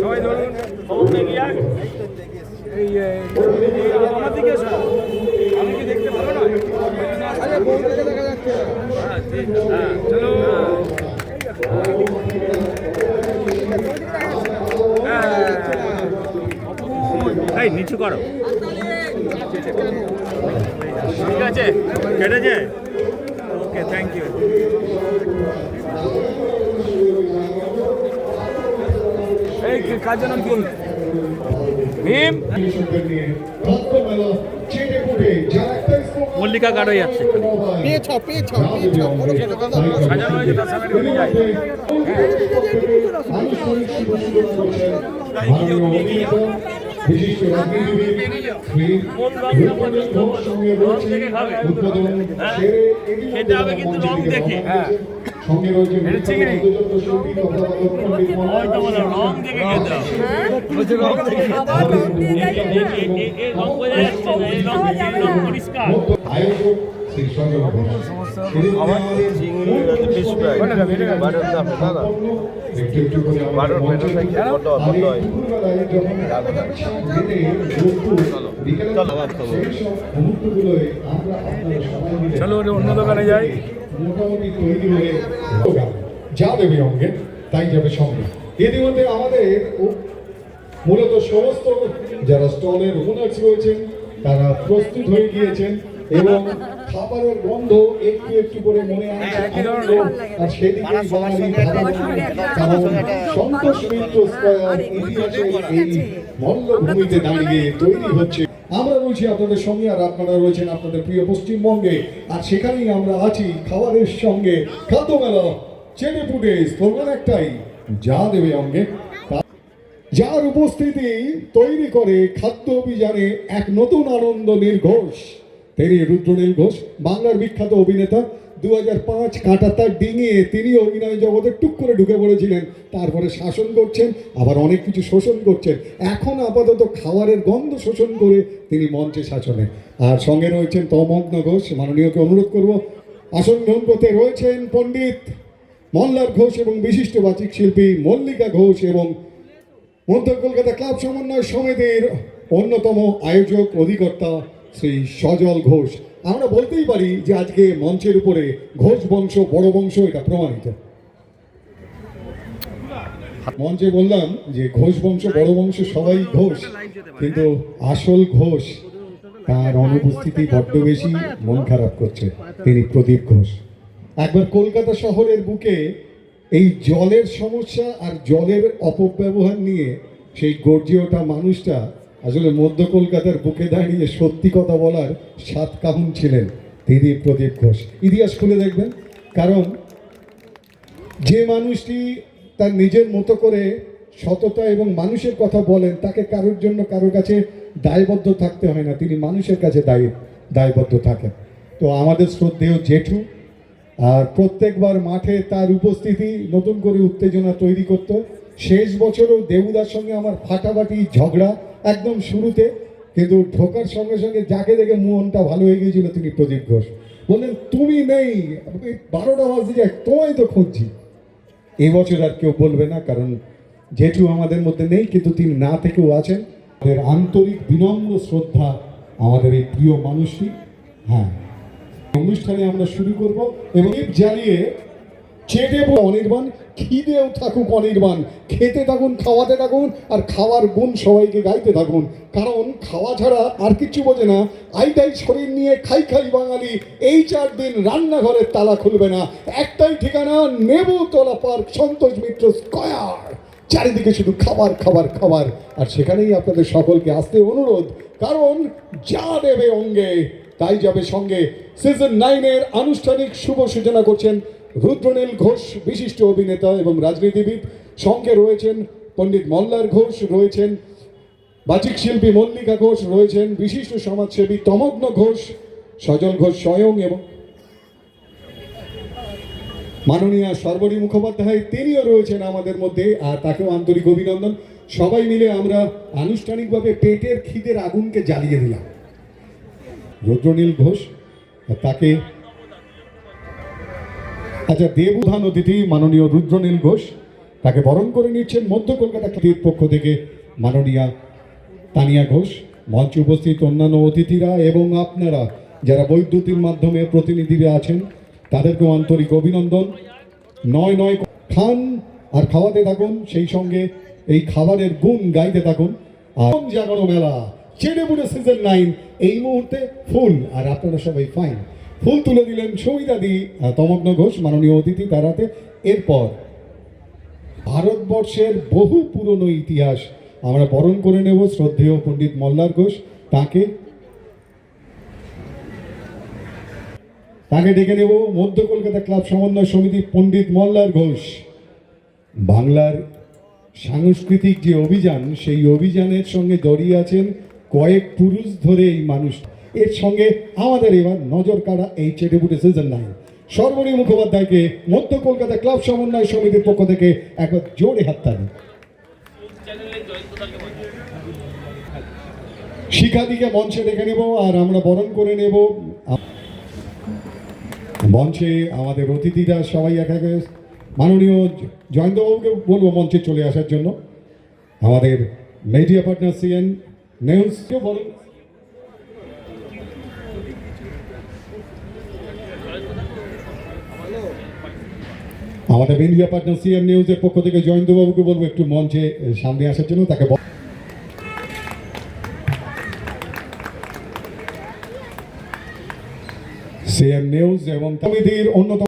সবাই ধরুন। আমি কি দেখতে চলো। এই নিচু করো ঠিক আছে কেটেছে ওকে থ্যাংক ইউ এই কি- কার জন্য কি? ভীম? মল্লিকা গাড়ো যাচ্ছে পেয়েছ পেয়েছ পেয়েছ সাজানো হয়েছে তার সামনে ঢুকে যায়। হ্যাঁ। খেতে হবে কিন্তু রং দেখে হ্যাঁ সঙ্গে রয়েছে এটা শিল্পী তথা পণ্ডিত ওই রং দেখে খেতে হবে রং দেখে রং বোঝা যাচ্ছে না এই রং পরিষ্কার আয়োজক চলো, অন্য দোকানে যাই। মোটামুটি তৈরি হয়ে যা দেবে অঙ্গে তাই যাবে সঙ্গে। ইতিমধ্যে আমাদের মূলত সমস্ত যারা স্টলের ওনার্স রয়েছেন তারা প্রস্তুত হয়ে গিয়েছেন এবং খাবারের গন্ধ একটু একটু করে মনে আসছে আর সেদিকে বাঙালি কারণ সন্তোষ মিত্র স্কয়ার ইতিহাসের এই মল্লভূমিতে দাঁড়িয়ে তৈরি হচ্ছে। আমরা রয়েছি আপনাদের সঙ্গে আর আপনারা রয়েছেন আপনাদের প্রিয় পশ্চিমবঙ্গে। আর সেখানেই আমরা আছি খাবারের সঙ্গে। খাদ্য মেলা চেনে পুটে স্লোগান একটাই যা দেবে অঙ্গে। যার উপস্থিতি তৈরি করে খাদ্য অভিযানে এক নতুন আনন্দ নির্ঘোষ। তিনি রুদ্রনীল ঘোষ, বাংলার বিখ্যাত অভিনেতা দু হাজার পাঁচ কাঁটাতার ডিঙিয়ে তিনি অভিনয় জগতে টুক করে ঢুকে পড়েছিলেন। তারপরে শাসন করছেন, আবার অনেক কিছু শোষণ করছেন। এখন আপাতত খাবারের গন্ধ শোষণ করে তিনি মঞ্চে শাসনে। আর সঙ্গে রয়েছেন তমগ্ন ঘোষ, মাননীয়কে অনুরোধ করব আসন গ্রহণ করতে রয়েছেন পণ্ডিত মল্লার ঘোষ এবং বিশিষ্ট বাচিক শিল্পী মল্লিকা ঘোষ এবং মধ্য কলকাতা ক্লাব সমন্বয় সমিতির অন্যতম আয়োজক, অধিকর্তা শ্রী সজল ঘোষ। আমরা বলতেই পারি যে আজকে মঞ্চের উপরে ঘোষ বংশ, বড় বংশ, এটা প্রমাণিত। মঞ্চে বললাম যে ঘোষ বংশ, বড় বংশ সবাই ঘোষ, কিন্তু আসল ঘোষ তার অনুপস্থিতি বড্ড বেশি মন খারাপ করছে। তিনি প্রদীপ ঘোষ। একবার কলকাতা শহরের বুকে এই জলের সমস্যা আর জলের অপব্যবহার নিয়ে সেই গর্জে ওঠা মানুষটা আসলে মধ্য কলকাতার বুকে দাঁড়িয়ে সত্যি কথা বলার সাত কাহুন ছিলেন তিনি প্রদীপ ঘোষ। ইতিহাস খুলে দেখবেন, কারণ যে মানুষটি তার নিজের মতো করে সততা এবং মানুষের কথা বলেন, তাকে কারোর জন্য কারোর কাছে দায়বদ্ধ থাকতে হয় না। তিনি মানুষের কাছে দায়ী, দায়বদ্ধ থাকেন। তো আমাদের শ্রদ্ধেয় জেঠু, আর প্রত্যেকবার মাঠে তার উপস্থিতি নতুন করে উত্তেজনা তৈরি করত। শেষ বছরও দেবুদার সঙ্গে আমার ফাটাফাটি ঝগড়া একদম শুরুতে, কিন্তু ঢোকার সঙ্গে সঙ্গে যাকে দেখে মনটা ভালো হয়ে গিয়েছিল তিনি প্রদীপ ঘোষ। বললেন, তুমি নেই বারোটা বাজে যায়, তোমায় তো খুঁজছি। এবছর আর কেউ বলবে না, কারণ জেঠু আমাদের মধ্যে নেই, কিন্তু তিনি না থেকেও আছেন। আমাদের আন্তরিক বিনম্র শ্রদ্ধা আমাদের এই প্রিয় মানুষটি। হ্যাঁ অনুষ্ঠানে আমরা শুরু করব এবং জ্বালিয়ে পড়ে অনির্বাণ, খিদেও থাকুক অনির্বাণ। খেতে থাকুন, খাওয়াতে থাকুন, আর খাওয়ার গুণ সবাইকে গাইতে থাকুন। কারণ খাওয়া ছাড়া আর কিছু বোঝে না। আইটাই শরীর নিয়ে খাই খাই বাঙালি। এই চার দিন রান্নাঘরের তালা খুলবে না। একটাই ঠিকানা, নেবুতলা পার্ক, সন্তোষ মিত্র স্কয়ার। চারিদিকে শুধু খাবার খাবার খাবার। আর সেখানেই আপনাদের সকলকে আসতে অনুরোধ। কারণ যা দেবে অঙ্গে, তাই যাবে সঙ্গে। সিজন নাইনের আনুষ্ঠানিক শুভ সূচনা করছেন রুদ্রনীল ঘোষ, বিশিষ্ট অভিনেতা এবং রাজনীতিবিদ। সঙ্গে রয়েছেন পণ্ডিত মল্লার ঘোষ, রয়েছেন বাচিক শিল্পী মল্লিকা ঘোষ, রয়েছেন বিশিষ্ট সমাজসেবী তমগ্ন ঘোষ, সজল ঘোষ স্বয়ং এবং মাননীয় সর্বরী মুখোপাধ্যায়, তিনিও রয়েছেন আমাদের মধ্যে, আর তাকেও আন্তরিক অভিনন্দন। সবাই মিলে আমরা আনুষ্ঠানিকভাবে পেটের খিদের আগুনকে জ্বালিয়ে দিলাম। রুদ্রনীল ঘোষ, তাকে আচ্ছা দেবধান অতিথি মাননীয় রুদ্রনীল ঘোষ তাকে বরণ করে নিচ্ছেন মধ্য কলকাতা ক্লাবের পক্ষ থেকে মাননীয়া তানিয়া ঘোষ। মঞ্চে উপস্থিত অন্যান্য অতিথিরা এবং আপনারা যারা বৈদ্যুতির মাধ্যমে প্রতিনিধিরা আছেন, তাদেরকেও আন্তরিক অভিনন্দন। নয় নয় খান আর খাওয়াতে থাকুন, সেই সঙ্গে এই খাবারের গুণ গাইতে থাকুন। আর জাগরণ মেলা চেড়ে বুড়ে সিজন নাইন এই মুহূর্তে ফুল আর আপনারা সবাই ফাইন ফুল তুলে দিলেন সৌমিতাদি তমগ্ন ঘোষ, মাননীয় অতিথি তারাতে এরপর ভারতবর্ষের বহু পুরনো ইতিহাস আমরা বরণ করে নেব শ্রদ্ধেয় পণ্ডিত মল্লার ঘোষ। তাকে তাকে ডেকে নেব মধ্য কলকাতা ক্লাব সমন্বয় সমিতি পণ্ডিত মল্লার ঘোষ। বাংলার সাংস্কৃতিক যে অভিযান, সেই অভিযানের সঙ্গে জড়িয়ে আছেন কয়েক পুরুষ ধরে এই মানুষ এর সঙ্গে আমাদের এবার নজর কাড়া এই চেটেপুটে সিজন নাইন সর্বরী মুখোপাধ্যায়কে মধ্য কলকাতা ক্লাব সমন্বয় সমিতির পক্ষ থেকে একবার জোরে হাততালি। শিখাদিকে মঞ্চে ডেকে নেব আর আমরা বরণ করে নেব। মঞ্চে আমাদের অতিথিরা সবাই এক একে মাননীয় জয়ন্তবাবুকে বলব মঞ্চে চলে আসার জন্য। আমাদের মিডিয়া পার্টনার সিএন নিউজ বলুন আমাদের মিডিয়া পার্টনার সিএন নিউজের পক্ষ থেকে জয়ন্তবাবুকে বলব, একটু মঞ্চে সামনে আসার জন্য তাকে সিএন নিউজ এবং কমিটির অন্যতম